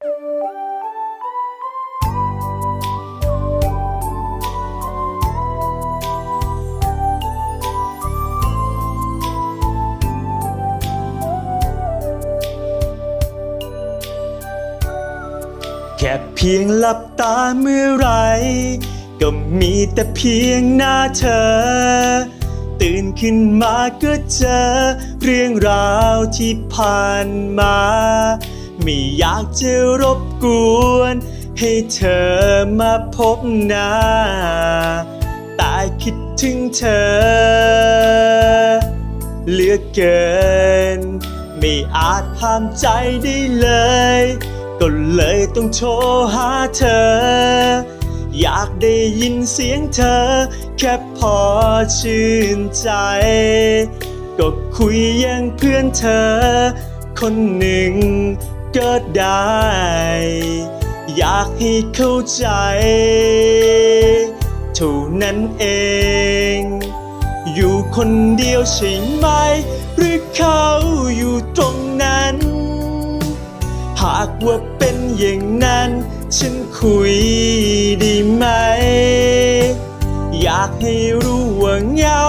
แค่เพียงหลับตาเมื่อไร ก็มีแต่เพียงหน้าเธอ ตื่นขึ้นมาก็เจอ เรื่องราวที่ผ่านมา ไม่อยากจะรบกวน ให้เธอมาพบหน้า แต่คิดถึงเธอ เหลือเกิน ไม่อาจห้ามใจได้เลย ก็เลยต้องโทรหาเธอ อยากได้ยินเสียงเธอ แค่พอชื่นใจ ก็คุยยังเพื่อนเธอคนหนึ่ง ก็ได้ อยากให้เข้าใจเท่านั้นเอง อยู่คนเดียวใช่ไหม หรือเขาอยู่ตรงนั้น หากว่าเป็นอย่างนั้น ฉันคุยดีไหม อยากให้รู้ว่าเงา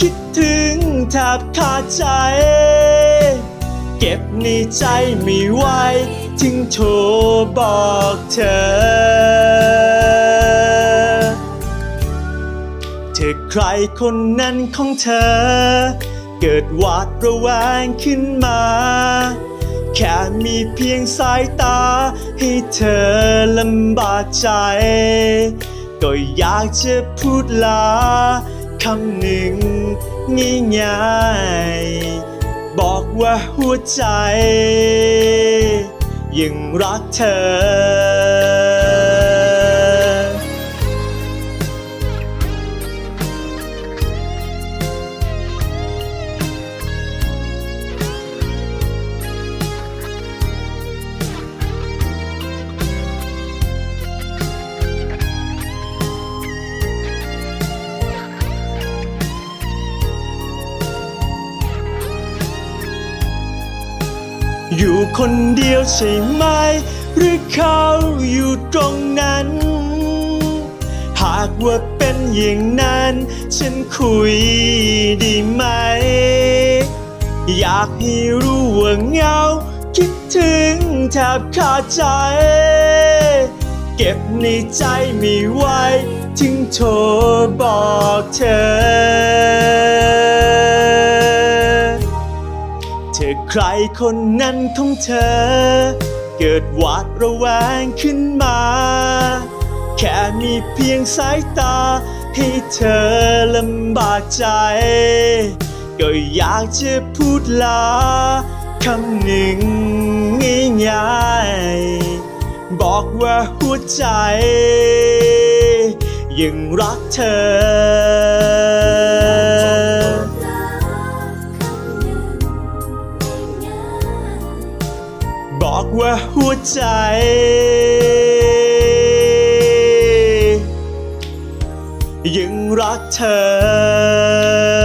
คิดถึงแทบขาดใจ เก็บในใจไม่ไหว จึงโทรบอกเธอ เธอใครคนนั้นของเธอ เกิดหวาดระแวงขึ้นมา แค่มีเพียงสายตา ให้เธอลำบากใจ ก็อยากจะพูดลาคำหนึ่งง่ายๆบอกว่าหัวใจ ยังรักเธอ คนเดียวใช่ไหม หรือเขาอยู่ตรงนั้น หากว่าเป็นอย่างนั้น ฉันคุยดีไหม อยากให้รู้ว่าเหงา คิดถึงแทบขาดใจ เก็บในใจไม่ไหวถึงโทรบอกเธอ ใครคนนั้นของเธอ เกิดหวาดระแวงขึ้นมา แค่มีเพียงสายตา ให้เธอลำบากใจ ก็อยากจะพูดลาคำหนึ่งง่ายๆบอกว่าหัวใจ ยังรักเธอ บอกว่าหัวใจ ยังรักเธอ